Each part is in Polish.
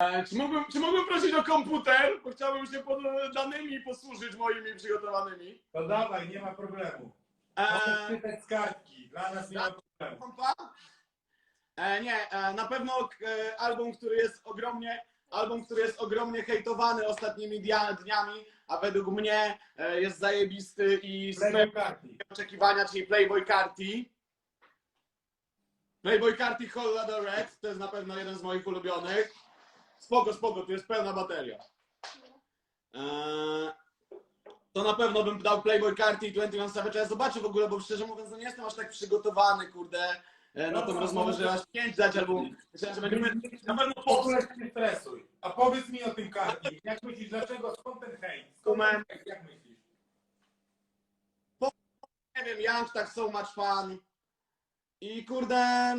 E, Czy mógłbym, czy mógłbym prosić o komputer? Bo chciałbym się pod danymi posłużyć moimi przygotowanymi. To dawaj, nie ma problemu. E, czytać z kartki. Dla nas nie ma problemu. kompa? E, nie, e, na pewno e, album, który jest ogromnie, album, który jest ogromnie hejtowany ostatnimi dia, dniami, a według mnie e, jest zajebisty i spełnia oczekiwania, czyli Playboy Carti. Playboy Carti the Red, to jest na pewno jeden z moich ulubionych. Spoko, spoko, tu jest pełna bateria. Eee, to na pewno bym dał Playboy Carti i 21 Savage. Ja zobaczę w ogóle, bo szczerze mówiąc, no nie jestem aż tak przygotowany, kurde, e, na tą rozmowę, że aż 5 dać, albo myślałem, że będziemy na pewno W po ogóle się nie stresuj. A powiedz mi o tym kartki. Jak myślisz, dlaczego, skąd ten hejt? Skąd ten hejt? Jak myślisz? nie wiem, Young tak so much fun. I kurde,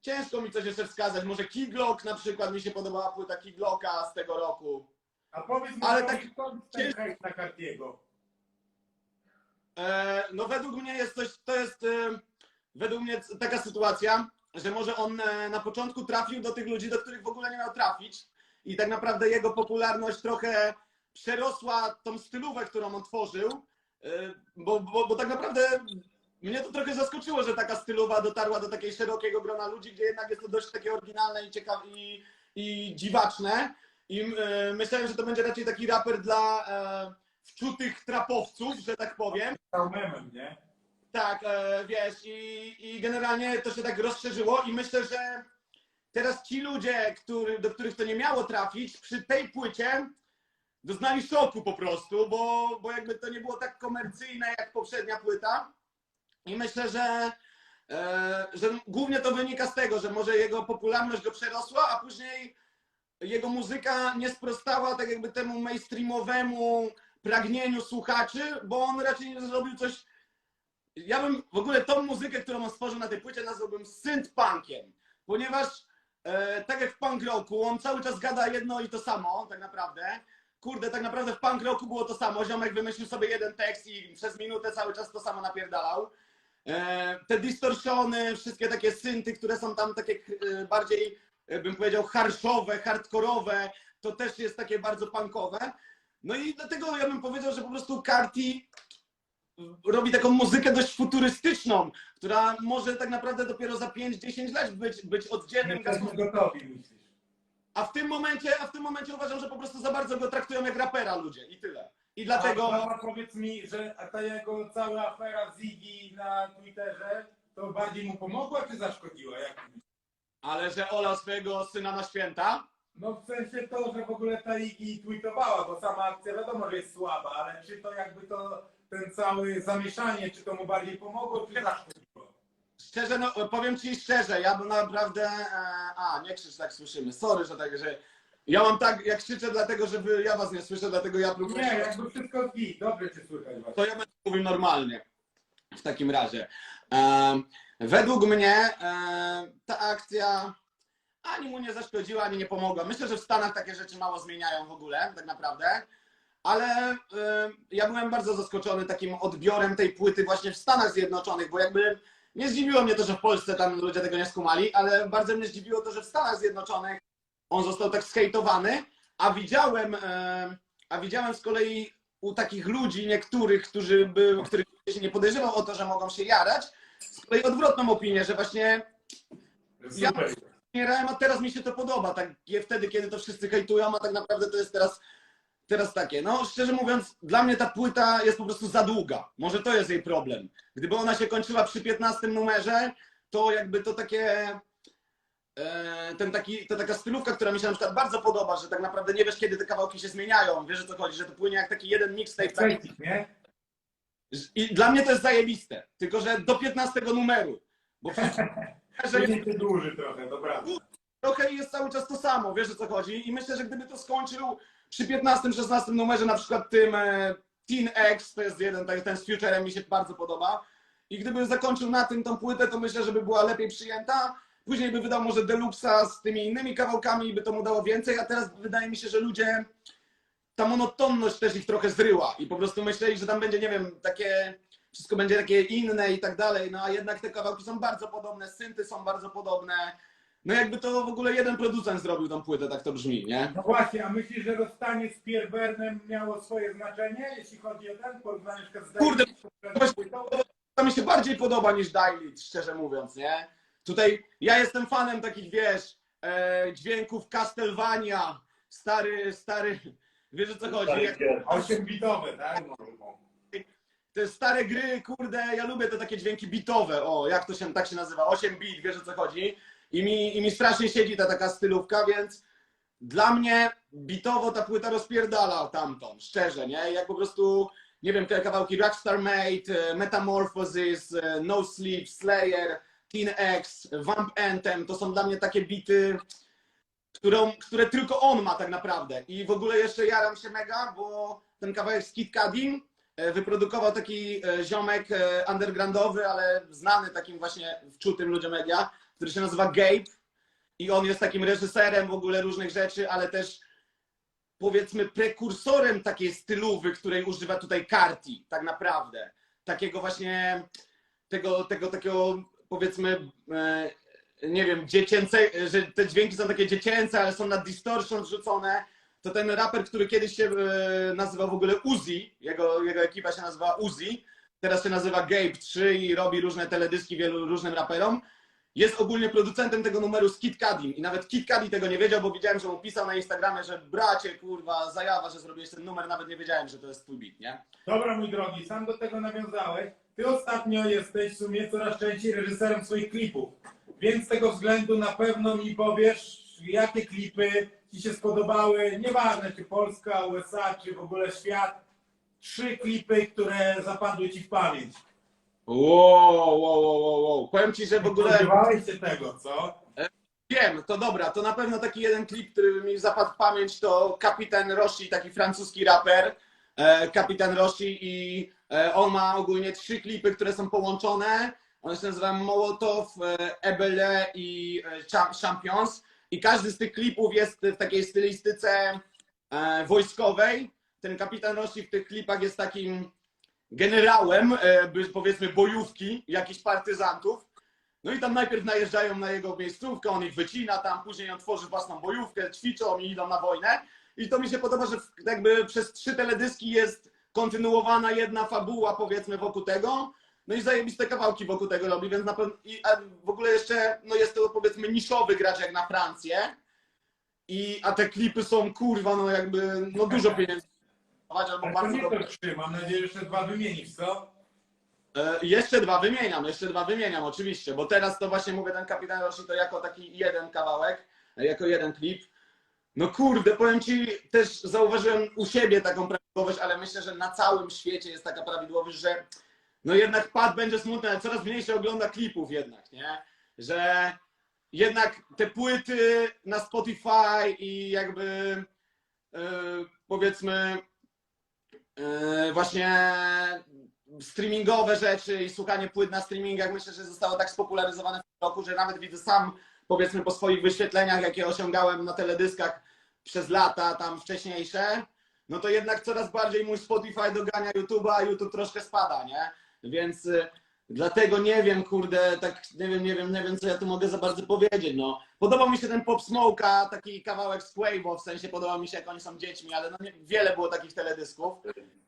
ciężko mi coś jeszcze wskazać. Może Kiglock na przykład, mi się podobała płyta Kiglocka z tego roku. A powiedz mi, Ale Ale tak- skąd ten hejt na Cartiego? E, no według mnie jest coś, to jest e, według mnie taka sytuacja, że może on e, na początku trafił do tych ludzi, do których w ogóle nie miał trafić i tak naprawdę jego popularność trochę przerosła tą stylówę, którą on tworzył, e, bo, bo, bo tak naprawdę mnie to trochę zaskoczyło, że taka stylowa dotarła do takiego szerokiego grona ludzi, gdzie jednak jest to dość takie oryginalne i ciekawe i, i dziwaczne i e, myślałem, że to będzie raczej taki raper dla e, wczutych trapowców, że tak powiem. Stał memem, nie? Tak, e, wiesz, i, i generalnie to się tak rozszerzyło i myślę, że teraz ci ludzie, który, do których to nie miało trafić, przy tej płycie doznali szoku po prostu, bo, bo jakby to nie było tak komercyjne jak poprzednia płyta. I myślę, że, e, że głównie to wynika z tego, że może jego popularność go przerosła, a później jego muzyka nie sprostała tak jakby temu mainstreamowemu pragnieniu słuchaczy, bo on raczej zrobił coś ja bym w ogóle tą muzykę, którą on stworzył na tej płycie, nazwałbym synth-punkiem, ponieważ e, tak jak w punk rocku, on cały czas gada jedno i to samo, tak naprawdę. Kurde, tak naprawdę w punk rocku było to samo. Ziomek wymyślił sobie jeden tekst i przez minutę cały czas to samo napierdalał. E, te distorsiony, wszystkie takie synty, które są tam takie e, bardziej, e, bym powiedział, harszowe, hardkorowe, to też jest takie bardzo punkowe. No i dlatego ja bym powiedział, że po prostu Carti robi taką muzykę dość futurystyczną, która może tak naprawdę dopiero za 5-10 lat być, być oddzielnym gatunkiem. A w tym momencie, a w tym momencie uważam, że po prostu za bardzo go traktują jak rapera ludzie i tyle. I dlatego. A, powiedz mi, że ta jego cała afera z Iggy na Twitterze, to bardziej mu pomogła czy zaszkodziła? Jak? Ale że olał swojego syna na święta. No w sensie to, że w ogóle ta Iggy tweetowała, bo sama akcja wiadomo, że jest słaba, ale czy to jakby to, ten cały zamieszanie, czy to mu bardziej pomogło, czy zaszkodziło? Szczerze, no powiem ci szczerze, ja bym naprawdę. E, a, nie krzycz, tak słyszymy. Sorry, że tak, że. Ja mam tak, jak krzyczę, dlatego że wy, ja was nie słyszę, dlatego ja próbuję. Nie, jakby wszystko git, dobrze cię słychać właśnie. To ja będę mówił normalnie. W takim razie. Em, według mnie em, ta akcja ani mu nie zaszkodziła, ani nie pomogła. Myślę, że w Stanach takie rzeczy mało zmieniają w ogóle, tak naprawdę. Ale em, ja byłem bardzo zaskoczony takim odbiorem tej płyty właśnie w Stanach Zjednoczonych, bo jakby nie zdziwiło mnie to, że w Polsce tam ludzie tego nie skumali, ale bardzo mnie zdziwiło to, że w Stanach Zjednoczonych on został tak skejtowany, a widziałem, em, a widziałem z kolei u takich ludzi niektórych, którzy by, których się nie podejrzewał o to, że mogą się jarać, z kolei odwrotną opinię, że właśnie Ja- Super. jarałem, a teraz mi się to podoba, tak wtedy, kiedy to wszyscy hejtują, a tak naprawdę to jest teraz, teraz takie. No szczerze mówiąc, dla mnie ta płyta jest po prostu za długa. Może to jest jej problem. Gdyby ona się kończyła przy 15 numerze, to jakby to takie e, ten taki, to taka stylówka, która mi się na przykład bardzo podoba, że tak naprawdę nie wiesz, kiedy te kawałki się zmieniają. Wiesz o co chodzi, że to płynie jak taki jeden mixtape. taki- Przejść, nie? I dla mnie to jest zajebiste. Tylko, że do 15 numeru. Bo przecież że jest, dłuży trochę, dobra. trochę jest cały czas to samo, wiesz o co chodzi. I myślę, że gdyby to skończył przy 15-16 numerze, na przykład tym e, Teen X, to jest jeden, tak, ten z Futurem mi się bardzo podoba. I gdyby zakończył na tym tą płytę, to myślę, że by była lepiej przyjęta. Później by wydał może Deluxa z tymi innymi kawałkami i by to mu dało więcej, a teraz wydaje mi się, że ludzie ta monotonność też ich trochę zryła i po prostu myśleli, że tam będzie, nie wiem, takie, wszystko będzie takie inne i tak dalej, no a jednak te kawałki są bardzo podobne, synty są bardzo podobne, no jakby to w ogóle jeden producent zrobił tą płytę, tak to brzmi, nie? No właśnie, a myślisz, że rozstanie z Pierbernem miało swoje znaczenie, jeśli chodzi o ten porównanie z Kurde? To mi się bardziej podoba niż Daily, szczerze mówiąc, nie? Tutaj ja jestem fanem takich, wiesz, e, dźwięków Castlevania, stary, stary, wiesz o co chodzi? Jak, 8-bitowe, tak? te stare gry, kurde, ja lubię te takie dźwięki bitowe, o, jak to się tak się nazywa, 8 bit, wiesz o co chodzi? I mi, I mi strasznie siedzi ta taka stylówka, więc dla mnie bitowo ta płyta rozpierdala tamtą, szczerze, nie? Jak po prostu, nie wiem, te kawałki Rockstar Mate, e, Metamorphosis, e, No Sleep, Slayer, Teen X, Vamp Anthem, to są dla mnie takie bity, którą, które tylko on ma tak naprawdę. I w ogóle jeszcze jaram się mega, bo ten kawałek z Kid Cadim e, wyprodukował taki e, ziomek e, undergroundowy, ale znany takim właśnie wczutym ludziom media, który się nazywa Gabe i on jest takim reżyserem w ogóle różnych rzeczy, ale też powiedzmy prekursorem takiej stylowy, której używa tutaj Carti tak naprawdę. Takiego właśnie tego, tego takiego powiedzmy e, nie wiem, dziecięce, że te dźwięki są takie dziecięce, ale są na distortion wrzucone. To ten raper, który kiedyś się e, nazywał w ogóle Uzi, jego, jego ekipa się nazywa Uzi, teraz się nazywa Gabe 3 i robi różne teledyski wielu różnym raperom. Jest ogólnie producentem tego numeru z Kid Cadim i nawet Kid Cudi tego nie wiedział, bo widziałem, że mu pisał na Instagramie, że bracie, kurwa, zajawa, że zrobiłeś ten numer, nawet nie wiedziałem, że to jest twój beat, nie? Dobra, mój drogi, sam do tego nawiązałeś. Ty ostatnio jesteś w sumie coraz częściej reżyserem swoich klipów, więc z tego względu na pewno mi powiesz, jakie klipy Ci się spodobały, nieważne czy Polska, USA, czy w ogóle świat. Trzy klipy, które zapadły Ci w pamięć. Wow, wow, wow, wow, wow. Powiem ci, że w ogóle... Spodziewałeś się tego, co? Wiem, to dobra, to na pewno taki jeden klip, który mi zapadł w pamięć, to Kapitan Roshi, taki francuski raper, e, Kapitan Roshi i e, on ma ogólnie trzy klipy, które są połączone. One się nazywają Mołotow, e, Ebele i Cham- Champions i każdy z tych klipów jest w takiej stylistyce wojskowej. Ten Kapitan Roshi w tych klipach jest takim generałem, e, powiedzmy bojówki, jakichś partyzantów. No i tam najpierw najeżdżają na jego miejscówkę, on ich wycina tam, później on tworzy własną bojówkę, ćwiczą i idą na wojnę. I to mi się podoba, że jakby przez trzy teledyski jest kontynuowana jedna fabuła, powiedzmy, wokół tego. No i zajebiste kawałki wokół tego robi, więc na pewno. I w ogóle jeszcze, no jest to powiedzmy niszowy gracz jak na Francję. I, a te klipy są kurwa, no jakby, no dużo pieniędzy. Albo Ale to bardzo nie to trzy, mam nadzieję, że jeszcze dwa wymienisz, co? E, Jeszcze dwa wymieniam, jeszcze dwa wymieniam oczywiście, bo teraz to właśnie mówię ten Kapitan Roshi to jako taki jeden kawałek, e, jako jeden klip. No kurde, powiem Ci, też zauważyłem u siebie taką prawidłowość, ale myślę, że na całym świecie jest taka prawidłowość, że no jednak pad będzie smutny, ale coraz mniej się ogląda klipów jednak, nie? Że jednak te płyty na Spotify i jakby e, powiedzmy właśnie streamingowe rzeczy i słuchanie płyt na streamingach myślę, że zostało tak spopularyzowane w tym roku, że nawet widzę sam, powiedzmy po swoich wyświetleniach, jakie osiągałem na teledyskach przez lata tam wcześniejsze, no to jednak coraz bardziej mój Spotify dogania YouTube'a, a YouTube troszkę spada, nie? Więc y, dlatego nie wiem, kurde, tak nie wiem, nie wiem, nie wiem, co ja tu mogę za bardzo powiedzieć, no. Podobał mi się ten Pop Smoke'a, taki kawałek z Quavo, w sensie podobał mi się, jak oni są dziećmi, ale no nie, wiele było takich teledysków.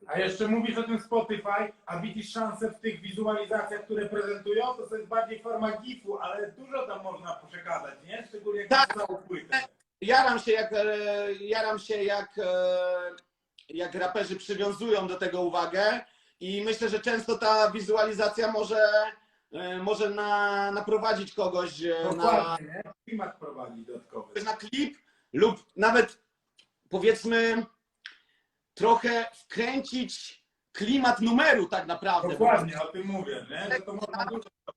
A jeszcze mówisz o tym Spotify, a widzisz szansę w tych wizualizacjach, które prezentują, to to jest bardziej forma GIF-u, ale dużo tam można przekazać, nie? Szczególnie jak Tak. całą płytę. jaram się jak, e, jaram się jak, e, jak raperzy przywiązują do tego uwagę i myślę, że często ta wizualizacja może, e, może na, naprowadzić kogoś e, na, Dokładnie, nie? Klimat prowadzi dodatkowy. na klip lub nawet powiedzmy trochę wkręcić klimat numeru tak naprawdę. Dokładnie, o tym mówię, nie? To można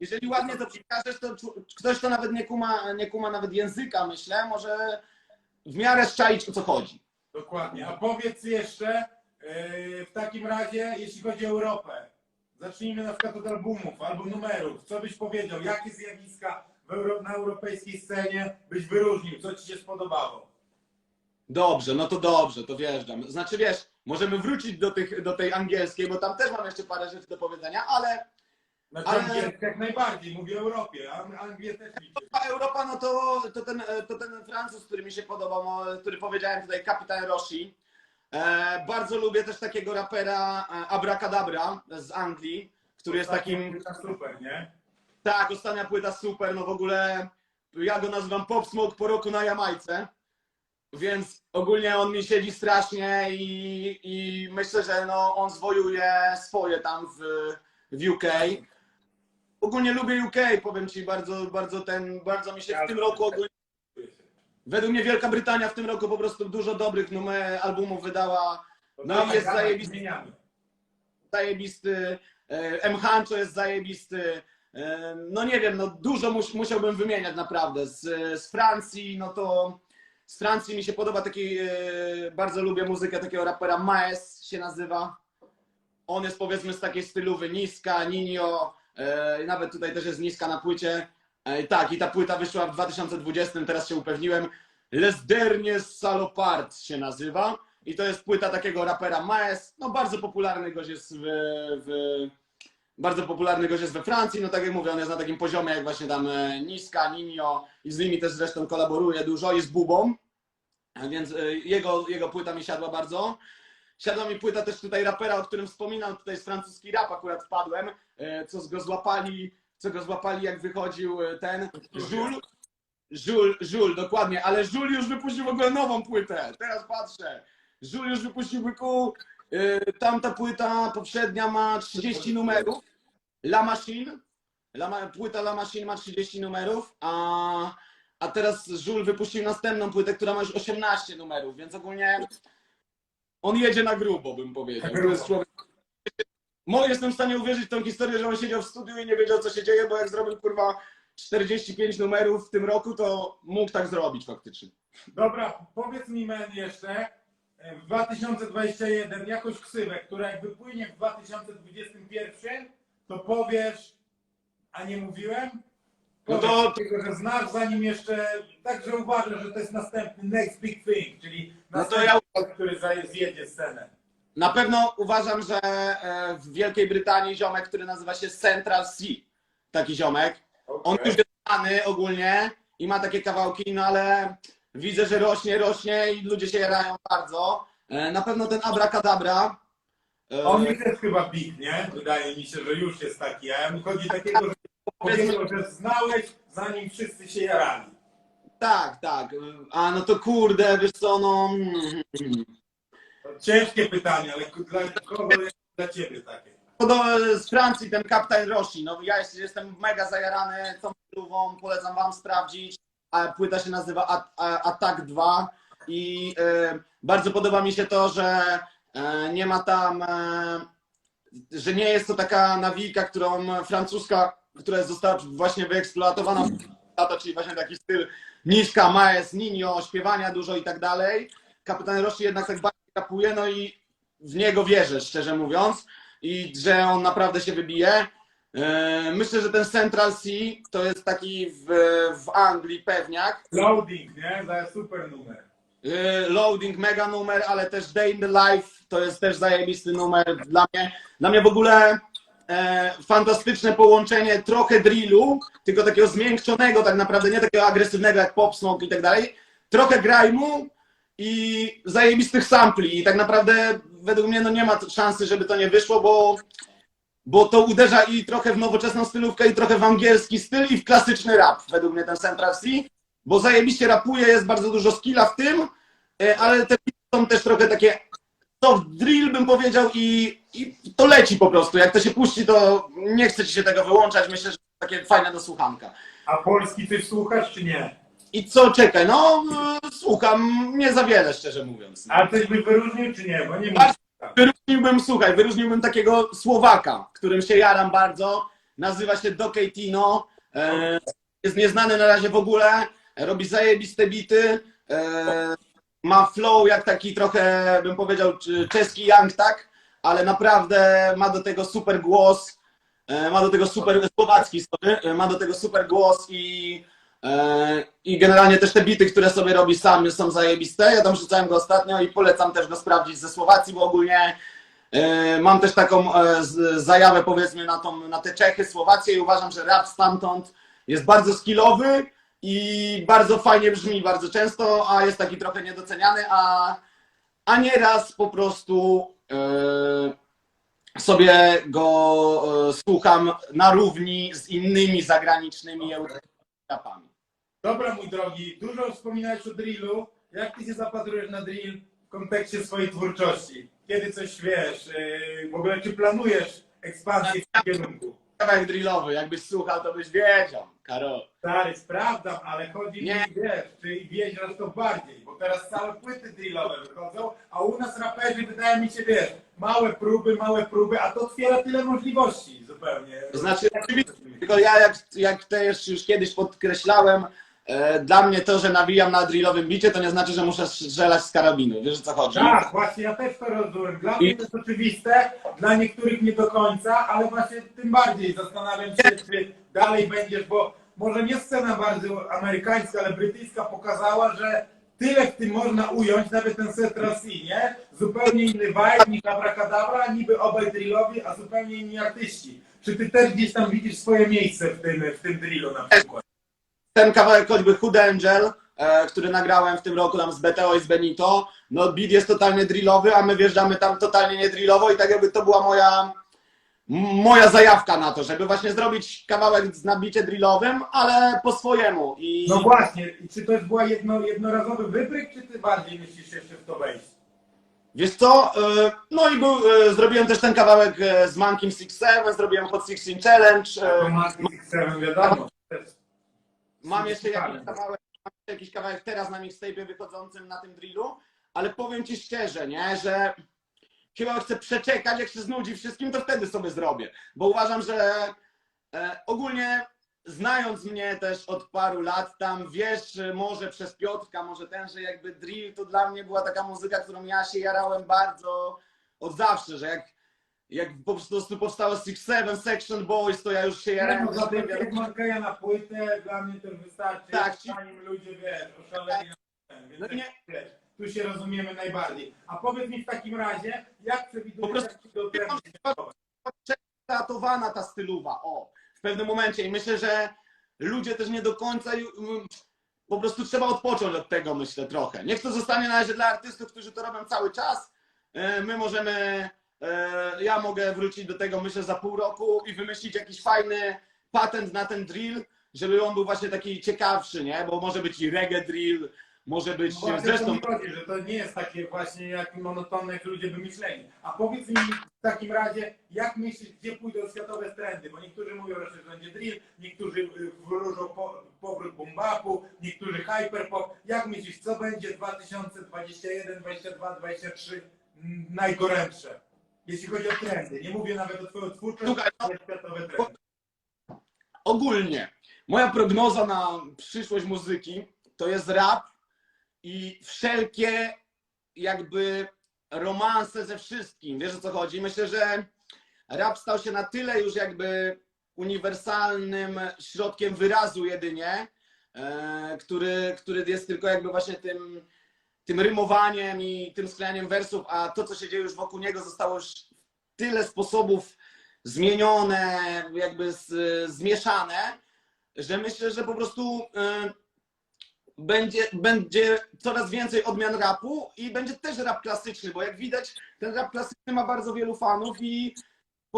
Jeżeli ładnie to przekażesz, to ktoś, kto nawet nie kuma, nie kuma nawet języka, myślę, może w miarę szczaić o co chodzi. Dokładnie. A powiedz jeszcze w takim razie, jeśli chodzi o Europę. Zacznijmy na przykład od albumów albo numerów. Co byś powiedział? Jakie zjawiska Euro, na europejskiej scenie byś wyróżnił? Co ci się spodobało? Dobrze, no to dobrze, to wjeżdżam. Znaczy wiesz, możemy wrócić do, tych, do tej angielskiej, bo tam też mam jeszcze parę rzeczy do powiedzenia, ale Znaczy Ale- angielska jak najbardziej, mówię o Europie, a Anglię też liczę. A Europa, no to, to, ten, to ten Francuz, który mi się podobał, no, który powiedziałem tutaj, kapitan Roshi. E, bardzo lubię też takiego rapera e, Abracadabra z Anglii, który jest takim, Super, nie? tak, ostatnia płyta super, no w ogóle ja go nazywam Pop Smoke po roku na Jamajce, więc ogólnie on mi siedzi strasznie i, i myślę, że no, on zwojuje swoje tam w, w UK. Ogólnie lubię UK, powiem Ci, bardzo, bardzo ten, bardzo mi się w tym roku ogólnie Według mnie Wielka Brytania w tym roku po prostu dużo dobrych numer, albumów wydała. No i jest zajebisty. Zajebisty. e, M. Hancho jest zajebisty. E, No nie wiem, no dużo mus, musiałbym wymieniać naprawdę. Z, z Francji, no to z Francji mi się podoba taki, e, bardzo lubię muzykę takiego rapera Maes się nazywa. On jest powiedzmy z takiej stylowy Niska, Ninio, e, nawet tutaj też jest Niska na płycie. E, tak, i ta płyta wyszła w 2020, teraz się upewniłem. Les Derniers Salopard się nazywa. I to jest płyta takiego rapera Maes. No bardzo popularny gość jest w, w bardzo popularny gość jest we Francji. No tak jak mówię, on jest na takim poziomie jak właśnie tam e, Niska, Ninio i z nimi też zresztą kolaboruje dużo. Jest bubą. A Więc e, jego, jego płyta mi siadła bardzo. Siadła mi płyta też tutaj rapera, o którym wspominam, tutaj z francuski rap akurat wpadłem, co go złapali, co go złapali jak wychodził e, ten Żul. Żul, Żul, dokładnie, ale Żul już wypuścił w ogóle nową płytę. Teraz patrzę. Żul już wypuścił byku. e, Tamta płyta poprzednia ma 30 numerów. La Machine. La, płyta La Machine ma 30 numerów, a, a teraz Żul wypuścił następną płytę, która ma już 18 numerów, więc ogólnie on jedzie na grubo, bym powiedział. To jest człowiek. Mo, jestem w stanie uwierzyć w tą historię, że on siedział w studiu i nie wiedział, co się dzieje, bo jak zrobił kurwa 45 numerów w tym roku, to mógł tak zrobić faktycznie. Dobra, powiedz mi men jeszcze, e, w 2021 jakąś ksywę, która jak wypłynie w 2021, to powiesz, a nie mówiłem? No to- tego, że znasz zanim jeszcze, także uważasz, że to jest następny next big thing, czyli No to następny, ja- który zjedzie scenę. Na pewno uważam, że e, w Wielkiej Brytanii ziomek, który nazywa się Central Sea, taki ziomek, on Okej. już jest znany ogólnie i ma takie kawałki, no ale widzę, że rośnie, rośnie i ludzie się jarają bardzo. E, Na pewno ten Abracadabra. e, On mi też chyba big, nie? Wydaje mi się, że już jest taki, a mi chodzi takiego, że powiedział, że znałeś zanim wszyscy się jarali. Tak, tak. A no to kurde, wiesz co, no... ciężkie pytanie, ale dla kogo jest dla ciebie takie? To do, z Francji ten Captain Roshi. No ja jest, jestem mega zajarany tą spluwą, polecam wam sprawdzić. Płyta się nazywa Attack 2 i e, bardzo podoba mi się to, że e, nie ma tam, e, że nie jest to taka nawijka, którą francuska, która została właśnie wyeksploatowana czyli właśnie taki styl niska, maes, ninio, śpiewania dużo i tak dalej. Kapitan Roshi jednak tak bardziej kapuje, no i w niego wierzę, szczerze mówiąc i że on naprawdę się wybije. E, Myślę, że ten Central Sea to jest taki w, w Anglii pewniak. Loading, nie? Za super numer. E, Loading, mega numer, ale też Day in the Life to jest też zajebisty numer dla mnie. Dla mnie w ogóle e, fantastyczne połączenie trochę drillu, tylko takiego zmiękczonego tak naprawdę, nie takiego agresywnego jak Pop Smoke i tak dalej. Trochę grajmu i zajebistych sampli i tak naprawdę według mnie no nie ma szansy, żeby to nie wyszło, bo bo to uderza i trochę w nowoczesną stylówkę, i trochę w angielski styl, i w klasyczny rap, według mnie ten Central C, bo zajebiście rapuje, jest bardzo dużo skilla w tym, e, ale te są też trochę takie soft drill, bym powiedział, i, i to leci po prostu. Jak to się puści, to nie chce ci się tego wyłączać, myślę, że to takie do słuchanka. A polski coś słuchasz, czy nie? I co, czekaj, no słucham, nie za wiele, szczerze mówiąc. A coś by wyróżnił, czy nie? Bo nie. Wyróżniłbym, słuchaj, wyróżniłbym takiego Słowaka, którym się jaram bardzo. Nazywa się Dokej Tino. E, jest nieznany na razie w ogóle. Robi zajebiste bity. E, ma flow jak taki trochę, bym powiedział, czeski Young, tak? Ale naprawdę ma do tego super głos. E, ma do tego super, słowacki, sorry, e, ma do tego super głos i, i generalnie też te bity, które sobie robi sam są zajebiste. Ja tam rzucałem go ostatnio i polecam też go sprawdzić ze Słowacji, bo ogólnie E, Mam też taką e, zajawę powiedzmy na, tą, na te Czechy, Słowację i uważam, że rap stamtąd jest bardzo skillowy i bardzo fajnie brzmi bardzo często, a jest taki trochę niedoceniany, a, a nieraz po prostu e, sobie go e, słucham na równi z innymi zagranicznymi rapami. Dobra, mój drogi, dużo wspominałeś o drillu. Jak ty się zapatrujesz na drill w kontekście swojej twórczości? Kiedy coś wiesz? Yy, w ogóle czy planujesz ekspansję w tym kierunku? Kawałek drillowy, jakbyś słuchał, to byś wiedział, Karol. Stary, sprawdzam, ale chodzi Nie. mi, wiesz, czy wjeżdżasz to bardziej, bo teraz całe płyty drillowe wychodzą, a u nas raperzy wydaje mi się, wiesz, małe próby, małe próby, a to otwiera tyle możliwości zupełnie. To znaczy, oczywiście, tylko ja jak, jak też już kiedyś podkreślałem, e, dla mnie to, że nawijam na drillowym bicie, to nie znaczy, że muszę strzelać z karabinu. Wiesz o co chodzi? Tak, właśnie ja też to rozumiem. Dla mnie to jest oczywiste, dla niektórych nie do końca, ale właśnie tym bardziej zastanawiam się, czy dalej będziesz, bo może nie scena bardzo amerykańska, ale brytyjska pokazała, że tyle w tym można ująć, nawet ten set Rossi, nie? Zupełnie inny vibe niż Abracadabra, niby obaj drillowi, a zupełnie inni artyści. Czy ty też gdzieś tam widzisz swoje miejsce w tym, w tym drillu na przykład? Ten kawałek choćby Hood Angel, e, który nagrałem w tym roku tam z BTO i z Benito, no beat jest totalnie drillowy, a my wjeżdżamy tam totalnie nie drillowo i tak jakby to była moja moja zajawka na to, żeby właśnie zrobić kawałek z nabicie drillowym, ale po swojemu. I No właśnie, i czy to jest była jedno, jednorazowy wybryk, czy ty bardziej myślisz jeszcze w to wejść? Wiesz co, e, no i był, e, zrobiłem też ten kawałek e, z Mankiem 6-7, zrobiłem pod 16 Challenge. e, To Martin X7, wiadomo. Mam jeszcze jakiś kawałek, mam jeszcze jakiś kawałek teraz na mixtape wychodzącym na tym drillu, ale powiem ci szczerze, nie, że chyba chcę przeczekać, jak się znudzi wszystkim, to wtedy sobie zrobię, bo uważam, że ogólnie znając mnie też od paru lat, tam wiesz, że może przez Piotrka, może ten, że jakby drill to dla mnie była taka muzyka, którą ja się jarałem bardzo od zawsze, że jak jak po prostu powstało Six Seven Section Boys, to ja już się jarałem no, tym, wiadomo, Markeja na płytę, dla mnie to wystarczy, Tak, ci- zanim ludzie, wiesz, oszaleli więc No nie. wiesz, tu się rozumiemy najbardziej. A powiedz mi w takim razie, jak Po przewidujesz, prostu- jak ci do trendu się ratowana ta stylowa, o, pewnym momencie i myślę, że ludzie też nie do końca po prostu trzeba odpocząć od tego, myślę, trochę. Niech to zostanie na razie dla artystów, którzy to robią cały czas. E, My możemy, e, ja mogę wrócić do tego, myślę, za pół roku i wymyślić jakiś fajny patent na ten drill, żeby on był właśnie taki ciekawszy, nie? Bo może być i reggae drill, może być, No zresztą chodzi, że to nie jest takie właśnie jak monotonne, jak ludzie by myśleli. A powiedz mi w takim razie, jak myślisz, gdzie pójdą światowe trendy? Bo niektórzy mówią, że to będzie drill, niektórzy y, wróżą po, powrót bombapu, niektórzy hyperpop. Jak myślisz, co będzie 2021, 2022, 2023 mm, najgorętsze? Jeśli chodzi o trendy. Nie mówię nawet o twoją twórczość, Słuchaj, no, ale światowe trendy. ogólnie moja prognoza na przyszłość muzyki to jest rap i wszelkie jakby romanse ze wszystkim. Wiesz o co chodzi? Myślę, że rap stał się na tyle już jakby uniwersalnym środkiem wyrazu jedynie, e, który, który jest tylko jakby właśnie tym, tym rymowaniem i tym sklejaniem wersów, a to, co się dzieje już wokół niego, zostało już w tyle sposobów zmienione, jakby z, zmieszane, że myślę, że po prostu e, będzie, będzie coraz więcej odmian rapu i będzie też rap klasyczny, bo jak widać, ten rap klasyczny ma bardzo wielu fanów i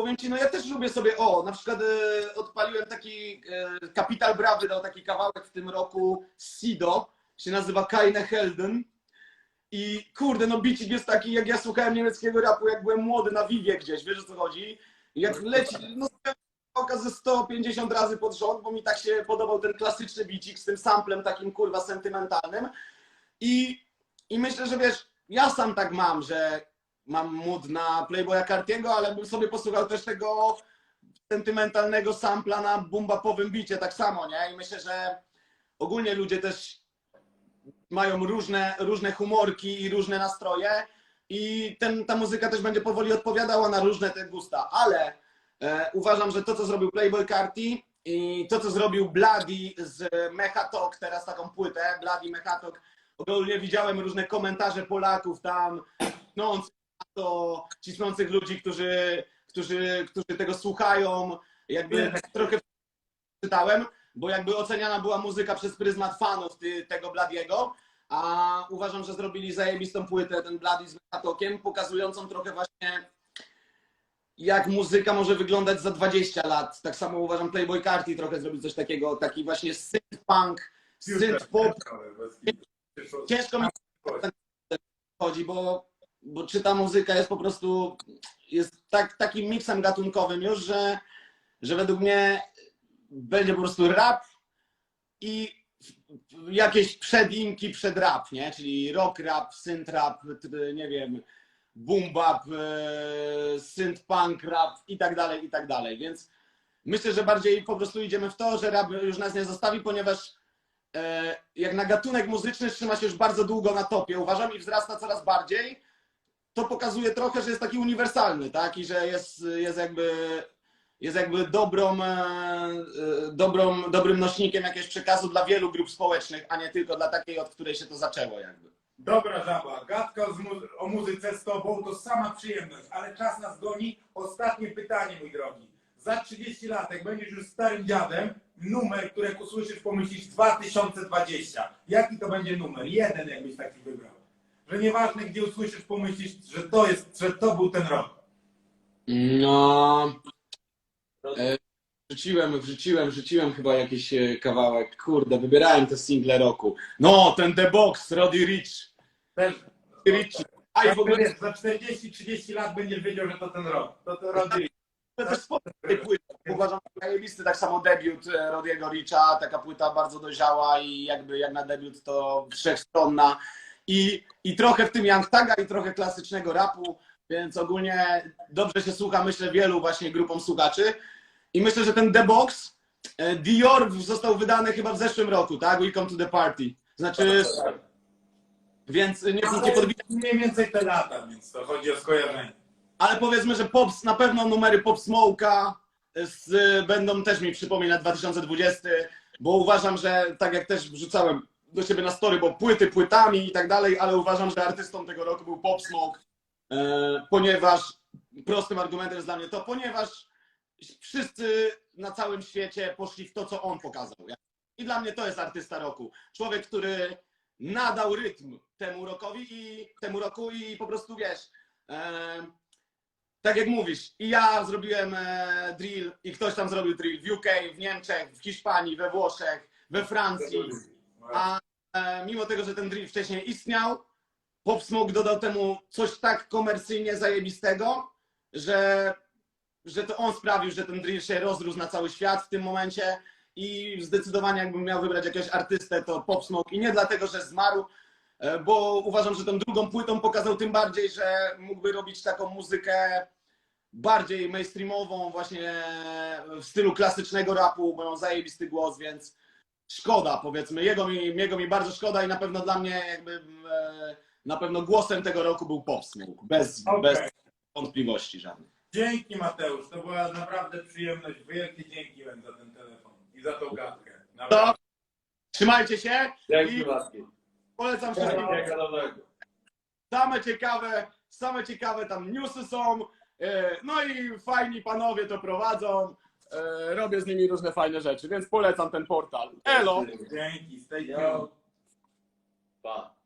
powiem ci, no ja też lubię sobie, o, na przykład e, odpaliłem taki e, Capital Bra wydał taki kawałek w tym roku z Sido, się nazywa Keine Helden i kurde, no bicik jest taki, jak ja słuchałem niemieckiego rapu, jak byłem młody na Vivie gdzieś, wiesz o co chodzi? I Jak leci, no oka ze 150 razy pod rząd, bo mi tak się podobał ten klasyczny bicik z tym samplem takim kurwa sentymentalnym. I, I myślę, że wiesz, ja sam tak mam, że mam mód na Playboya Cartiego, ale bym sobie posłuchał też tego sentymentalnego sampla na bumbapowym bicie tak samo, nie? I myślę, że ogólnie ludzie też mają różne, różne humorki i różne nastroje i ten, ta muzyka też będzie powoli odpowiadała na różne te gusta, ale e, uważam, że to, co zrobił Playboy Carti i to, co zrobił Bloody z Mechatok, teraz taką płytę, Bloody Mechatok, ogólnie widziałem różne komentarze Polaków tam, no to cisnących ludzi, którzy, którzy, którzy tego słuchają. Jakby trochę czytałem, bo jakby oceniana była muzyka przez pryzmat fanów ty, tego Bladiego, a uważam, że zrobili zajebistą płytę, ten Blady z Matokiem, pokazującą trochę właśnie jak muzyka może wyglądać za 20 lat. Tak samo uważam Playboy Carti trochę zrobił coś takiego, taki właśnie synth punk, synth pop. Ciężko mi chodzi, bo, bo czy ta muzyka jest po prostu jest tak, takim miksem gatunkowym już, że, że według mnie będzie po prostu rap i jakieś przedimki przed rap, nie? Czyli rock rap, synth rap, nie wiem, boom bap, e, synth punk rap i tak dalej, i tak dalej. Więc myślę, że bardziej po prostu idziemy w to, że rap już nas nie zostawi, ponieważ e, jak na gatunek muzyczny trzyma się już bardzo długo na topie, uważam, i wzrasta coraz bardziej, to pokazuje trochę, że jest taki uniwersalny, tak? I że jest, jest jakby jest jakby dobrą, e, dobrą, dobrym nośnikiem jakiegoś przekazu dla wielu grup społecznych, a nie tylko dla takiej, od której się to zaczęło jakby. Dobra żaba, gadka o muzyce z tobą to sama przyjemność, ale czas nas goni. Ostatnie pytanie, mój drogi. Za 30 lat, jak będziesz już starym dziadem, numer, który jak usłyszysz, pomyślisz 2020. Jaki to będzie numer? Jeden, jakbyś taki wybrał. Że nieważne, gdzie usłyszysz, pomyślisz, że to jest, że to był ten rok. No. E, Wrzuciłem, wrzuciłem, wrzuciłem chyba jakiś e, kawałek. Kurde, wybierałem te single roku. No, ten The Box, Roddy Rich. Też, Rich. A i w ogóle wiesz, za 40-30 lat będziesz wiedział, że to ten rok. To to Roddy. to też sporo tej płyty. Uważam, że zajebisty tak samo debiut e, Rodiego Richa, taka płyta bardzo dojrzała i jakby jak na debiut to wszechstronna. I, I trochę w tym Young Taga i trochę klasycznego rapu, więc ogólnie dobrze się słucha, myślę, wielu właśnie grupom słuchaczy. I myślę, że ten The Box, e, Dior został wydany chyba w zeszłym roku, tak? Welcome to the party. Znaczy, więc nie, nie Ale podbijam mniej więcej te lata, więc to chodzi o skojarzenie. Ale powiedzmy, że Pops, na pewno numery Pop Smoke'a z, będą też mi przypominać 2020, bo uważam, że tak jak też wrzucałem do siebie na story, bo płyty płytami i tak dalej, ale uważam, że artystą tego roku był Pop Smoke, e, ponieważ prostym argumentem jest dla mnie to, ponieważ wszyscy na całym świecie poszli w to, co on pokazał. I dla mnie to jest artysta roku. Człowiek, który nadał rytm temu rokowi i temu roku i po prostu wiesz. E, tak jak mówisz, i ja zrobiłem e, drill, i ktoś tam zrobił drill w UK, w Niemczech, w Hiszpanii, we Włoszech, we Francji. A e, mimo tego, że ten drill wcześniej istniał, Pop Smoke dodał temu coś tak komercyjnie zajebistego, że, że to on sprawił, że ten drill się rozrósł na cały świat w tym momencie. I zdecydowanie, jakbym miał wybrać jakiegoś artystę, to Pop Smoke. I nie dlatego, że zmarł, e, bo uważam, że tą drugą płytą pokazał tym bardziej, że mógłby robić taką muzykę bardziej mainstreamową, właśnie w stylu klasycznego rapu, bo miał zajebisty głos, więc szkoda, powiedzmy. Jego mi, jego mi bardzo szkoda i na pewno dla mnie jakby e, na pewno głosem tego roku był Pop Smoke, bez, Okej. bez wątpliwości żadnych. Dzięki Mateusz, to była naprawdę przyjemność. Wielkie dzięki Wam za ten telefon i za tą gadkę. To trzymajcie się Dzięki i polecam wszystkim. Same ciekawe, same ciekawe tam newsy są. e, No i fajni panowie to prowadzą. E, Robię z nimi różne fajne rzeczy, więc polecam ten portal. Elo! Dzięki, stay tuned. Pa.